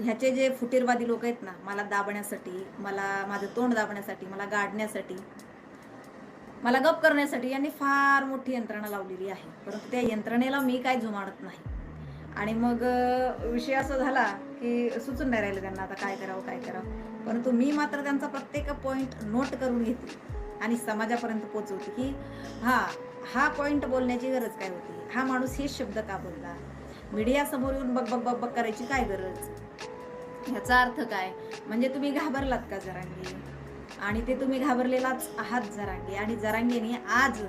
ह्याचे जे फुटीरवादी लोक आहेत ना मला दाबण्यासाठी मला माझं तोंड दाबण्यासाठी मला गाडण्यासाठी मला गप करण्यासाठी यांनी फार मोठी यंत्रणा लावलेली आहे. परंतु त्या यंत्रणेला मी काय जुमानत नाही. आणि मग विषय असा झाला की सुचून नाही राहिलं त्यांना आता काय करावं काय करावं. परंतु मी मात्र त्यांचा प्रत्येक पॉईंट नोट करून घेते आणि समाजापर्यंत पोचवते की हा हा पॉईंट बोलण्याची गरज काय होती? हा माणूस हे शब्द का बोलला? मीडियासमोर येऊन बग बग बग बग करायची काय गरज? ह्याचा अर्थ काय? म्हणजे तुम्ही घाबरलात का जरांगे? आणि ते तुम्ही घाबरलेलाच आहात जरांगे. आणि जरांगेने आज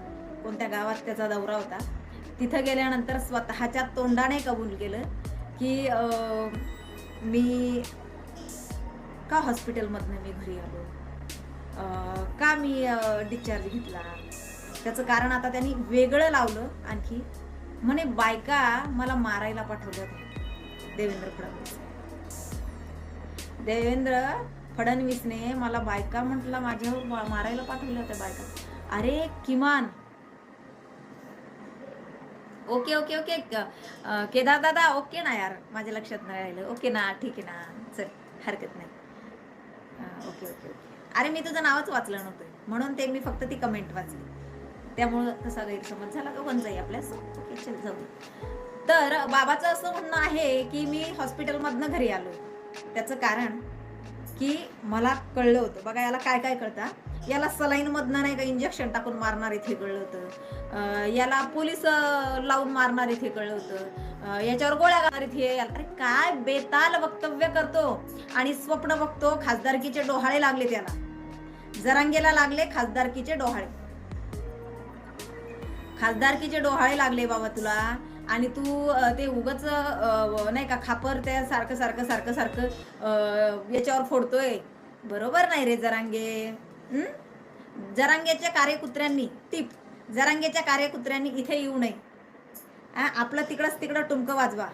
कोणत्या गावात त्याचा दौरा होता तिथं गेल्यानंतर स्वतःच्या तोंडाने कबूल केलं की मी का हॉस्पिटलमधनं मी घरी आलो? का मी डिस्चार्ज घेतला? त्याचं कारण आता त्यांनी वेगळं लावलं आणखी. म्हणे बायका मला मारायला पाठवल्या देवेंद्र फडणवीस. देवेंद्र फडणवीसने मला बायका म्हटलं माझ्यावर मारायला पाठवल्या होत्या बायका. अरे किमान. Okay okay okay. केदार दादा ओके ना यार माझ्या लक्षात नाही राहिलं. ओके ना ठीक आहे ना. चल हरकत नाही. Okay okay okay. अरे मी तुझं नावच वाचलं नव्हतं. म्हणून ते मी फक्त ती कमेंट वाचली. त्यामुळं तसा गैरसमज झाला का? जाई आपल्यास. ओके चल जाऊ तर बाबाचं असं म्हणणं आहे की मी हॉस्पिटलमधनं घरी आलो त्याचं कारण की मला कळलं होतं. बघा याला काय काय कळतं याला सलाईन मधनं नाही का इंजेक्शन टाकून मारणार इथे कळलं होतं. याला पोलीस लावून मारणार इथे कळलं होतं. याच्यावर गोळ्या घालणार इथे याला अरे काय बेताल वक्तव्य करतो. आणि स्वप्न बघतो खासदारकीचे डोहाळे लागले त्याला. जरांगेला लागले खासदारकीचे डोहाळे. खासदारकीचे डोहाळे लागले बाबा तुला. आणि तू ते उगच नाही का खापर त्या सारखं सारखं सारखं सारखं याच्यावर फोडतोय. बरोबर नाही रे जरांगे? जरांगेच्या कार्यकुत्र्यांनी टीप जरांगेच्या कार्यकुत्र्यांनी इथे येऊ नये. आ, आपलं तिकडंच तिकडं टुमकं वाजवा.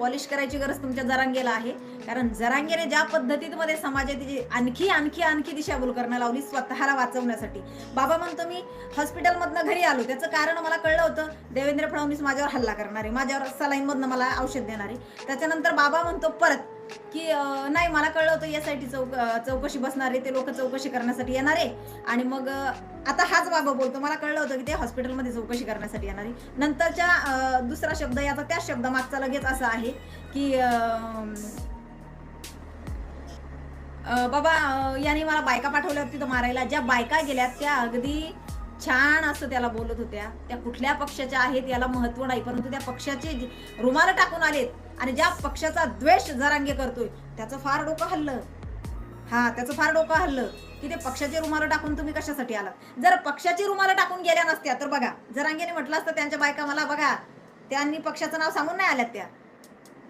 पॉलिश करायची गरज तुमच्या जरांगेला आहे. कारण जरांगेने ज्या पद्धतीमध्ये समाजाची आणखी आणखी आणखी दिशाभूल करणं लावली स्वतःला वाचवण्यासाठी. बाबा म्हणतो मी हॉस्पिटलमधनं घरी आलो. त्याचं कारण मला कळलं होतं देवेंद्र फडणवीस माझ्यावर हल्ला करणारे माझ्यावर सलाईनमधनं मला औषध देणारे. त्याच्यानंतर बाबा म्हणतो परत की नाही मला कळलं होतं यासाठी चौक चौकशी बसणारे ते लोक चौकशी करण्यासाठी येणारे आणि मग आता हाच बाबा बोलतो. मला कळलं होतं की ते हॉस्पिटलमध्ये चौकशी करण्यासाठी येणारे नंतरच्या दुसरा शब्द याचा त्याच शब्द मागचा लगेच असा आहे की बाबा याने मला बायका पाठवल्या होत्या तिथं मारायला. ज्या बायका गेल्या त्या अगदी छान असं त्याला बोलत होत्या. त्या कुठल्या पक्षाच्या आहेत याला महत्त्व नाही. परंतु त्या पक्षाचे रुमाल टाकून आलेत आणि ज्या पक्षाचा द्वेष जरांगे करतोय त्याचं फार डोकं हल्लं. हा त्याचं फार डोकं हल्लं. की ते पक्षाचे रुमाल टाकून तुम्ही कशासाठी आलात? जर पक्षाची रुमाल टाकून गेल्या नसत्या तर बघा जरांगेने म्हटलं असतं त्यांच्या बायका मला बघा त्यांनी पक्षाचं नाव सांगून नाही आल्यात त्या.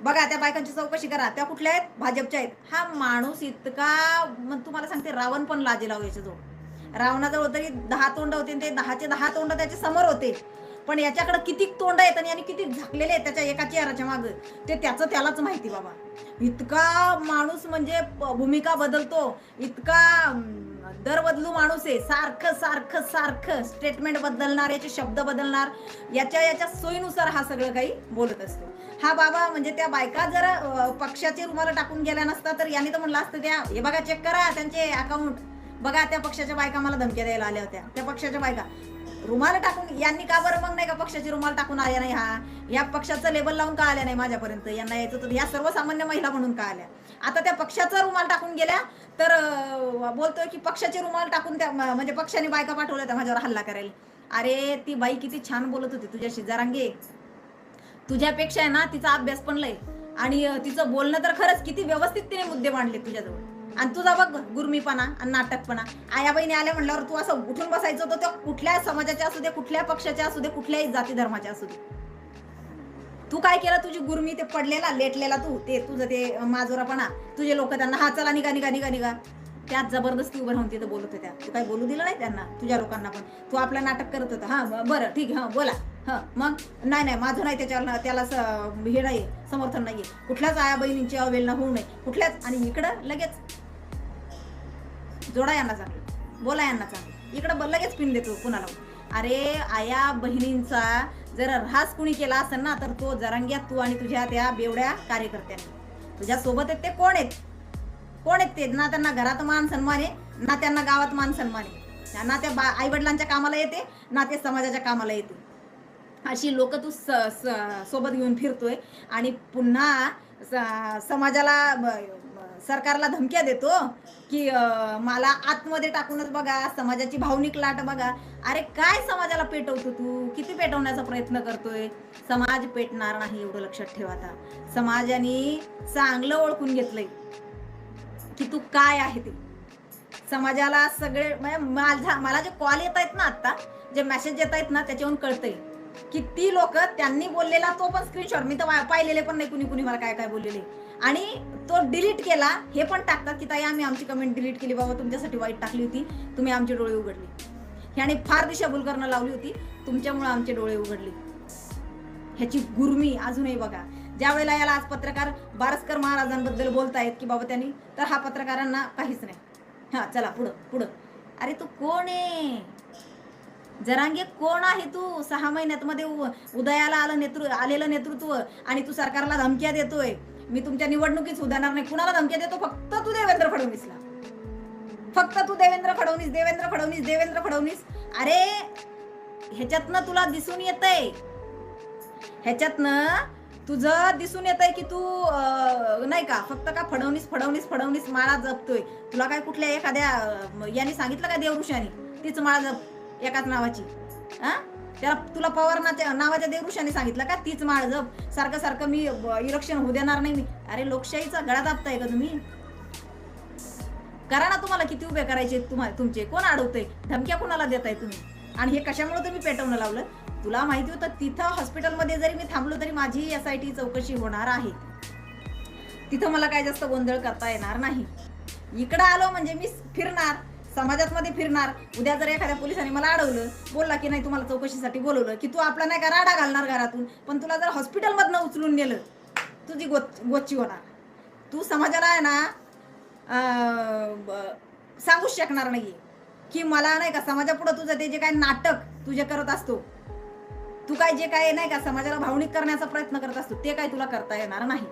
बघा त्या बायकांची चौकशी करा. त्या कुठल्या आहेत? भाजपच्या आहेत. हा माणूस इतका मग तुम्हाला सांगते रावण पण लाजेलाव हो याच्याजवळ. रावणाजवळ तरी दहा तोंड होते ते दहाचे दहा तोंड त्याच्यासमोर होते. पण याच्याकडे किती तोंड आहेत आणि याने किती झाकलेले आहेत त्याच्या एका चेहराच्या माग? ते त्याचं त्यालाच माहिती बाबा. इतका माणूस म्हणजे भूमिका बदलतो. इतका दर बदलू माणूस आहे. सारखं सारखं सारखं स्टेटमेंट बदलणार याचे शब्द बदलणार. याच्या याच्या सोयीनुसार हा सगळं काही बोलत असतो. हा बाबा म्हणजे त्या बायका जर पक्षाचे रुमाला टाकून गेल्या नसता तर यांनी तर म्हणलं असतं त्या हे बघा चेक करा त्यांचे अकाउंट बघा त्या पक्षाच्या बायका मला धमक्या द्यायला आल्या होत्या. त्या पक्षाच्या बायका रुमाल टाकून यांनी का बरं मग नाही का पक्षाची रुमाल टाकून आल्या नाही हा? या पक्षाचं लेबल लावून का आल्या नाही माझ्यापर्यंत? यांना यायचं तर या सर्वसामान्य महिला म्हणून का आल्या? आता त्या पक्षाचा रुमाल टाकून गेल्या तर बोलतोय की पक्षाचे रुमाल टाकून त्या म्हणजे पक्षाने बायका पाठवल्या त्या माझ्यावर हल्ला करायला अरे ती बाई किती छान बोलत होती तुझ्या शेजारांगे तुझ्यापेक्षा आहे ना तिचा अभ्यास पण लय. आणि तिचं बोलणं तर खरंच किती व्यवस्थित तिने मुद्दे मांडले तुझ्याजवळ. आणि तुझा बघ गुरमीपणा आणि नाटकपणा. आया बहिणी आल्या म्हणल्यावर तू असं उठून बसायचं होतं त्या कुठल्या समाजाच्या असू दे कुठल्या पक्षाच्या असू दे कुठल्याही जाती धर्माच्या असू दे. तू काय केलं? तुझी गुरमी ते पडलेला लेटलेला तू ते तुझं ते माजोरापणा. तुझे लोक त्यांना हा चला निघा निघा निघा निघा. त्यात जबरदस्ती उभं राहून तिथं बोलत होत्या. तू काय बोलू दिलं नाही त्यांना तुझ्या लोकांना पण. तू आपलं नाटक करत होता. हा बरं ठीक आहे हा बोला. हा मग? नाही नाही माझं नाही त्याच्यावर त्याला स- हे नाही समर्थन नाहीये. कुठल्याच आया बहिणींची अवेलना होऊ नये. कुठल्याच आणि इकडं लगेच. जोडा यांना चांगलं बोला यांना चांगलं इकडं लगेच पिन देतो कुणाला अरे आया बहिणींचा जर ऱ्हास कुणी केला असेल ना तर तो जरांग्या तू आणि तुझ्या त्या बेवड्या कार्यकर्त्यांनी. तुझ्या सोबत आहेत ते कोण आहेत? कोण आहेत ते? ना त्यांना घरात मान सन्मान आहे ना त्यांना गावात मान सन्मान आहे. ना त्या बा आईवडिलांच्या कामाला येते ना ते समाजाच्या कामाला येते. अशी लोक तू स, स, सोबत घेऊन फिरतोय आणि पुन्हा स- समाजाला सरकारला धमक्या देतो की मला आतमध्ये टाकूनच बघा समाजाची भावनिक लाट बघा. अरे काय समाजाला पेटवतो तू? किती पेटवण्याचा प्रयत्न करतोय? समाज पेटणार नाही एवढं लक्षात ठेवा आता. समाजाने चांगलं ओळखून घेतलंय की तू काय आहे ते. समाजाला सगळे म्हणजे माझा मला जे कॉल येत आहेत ना आता जे मेसेज येत आहेत ना त्याच्यावरून कळतंय. की ती लोक त्यांनी बोललेला तो पण स्क्रीनशॉट मी तर पाहिलेले पण नाही कुणी कुणी मला काय काय बोललेले. आणि तो डिलीट केला हे पण टाकतात की ताई आम्ही आमची कमेंट डिलीट केली. बाबा तुमच्यासाठी वाईट टाकली होती. तुम्ही आमचे डोळे उघडले. ह्याने फार दिशाभूल करणं लावली होती. तुमच्यामुळे आमचे डोळे उघडले. ह्याची गुरमी अजूनही बघा. ज्या वेळेला याला आज पत्रकार बारसकर महाराजांबद्दल बोलतायत की बाबा त्यांनी तर हा पत्रकारांना काहीच नाही. हा चला पुढं पुढं. अरे तू कोण आहे? जरांगे कोण आहे तू? सहा महिन्यात मध्ये उदयाला आलं नेतृ आलेलं नेतृत्व आणि तू सरकारला धमक्या देतोय. मी तुमच्या निवडणुकीत सुधारणार नाही. कुणाला धमक्या देतो? फक्त तू देवेंद्र फडणवीसला. फक्त तू देवेंद्र फडणवीस देवेंद्र फडणवीस देवेंद्र फडणवीस. अरे ह्याच्यातनं तुला दिसून येतंय. ह्याच्यातनं तुझं दिसून येत आहे की तू अं, नाही का फक्त का फडवणीस फडवणीस फडवणीस माळा जपतोय? तुला काय कुठल्या एखाद्या याने यांनी सांगितलं का देवऋषानी? तीच माळा जप एकाच नावाची. हा? त्याला तुला पवार नावाच्या देवऋषाने सांगितलं का? तीच माळ जप. सारखं सारखं मी इलेक्शन होऊ देणार नाही मी. अरे लोकशाहीचा गळा दाबताय का तुम्ही? करा ना तुम्हाला किती उभे करायचे तुम्हाला तुमचे. कोण अडवतंय? धमक्या कोणाला देताय तुम्ही? आणि हे कशामुळे तुम्ही पेटवणं लावलं? तुला माहिती होतं तिथं हॉस्पिटलमध्ये जरी मी थांबलो तरी माझी एस आय टी चौकशी होणार आहे. तिथं मला काय जास्त गोंधळ करता येणार नाही. इकडं आलो म्हणजे मी फिरणार. समाजात मध्ये फिरणार उद्या जर एखाद्या पोलिसांनी मला अडवलं बोलला की नाही तुम्हाला चौकशीसाठी बोलवलं की तू आपला नाही का राडा घालणार घरातून पण तुला जर हॉस्पिटलमधनं उचलून नेलं तुझी गोच गोची होणार. तू समाजाला आहे ना सांगूच शकणार नाही की मला नाही का समाजापुढं तुझं ते जे काय नाटक तुझे करत असतो तू काय जे काय नाही का समाजाला भावनिक करण्याचा प्रयत्न करत असतो ते काय तुला करता येणार नाही.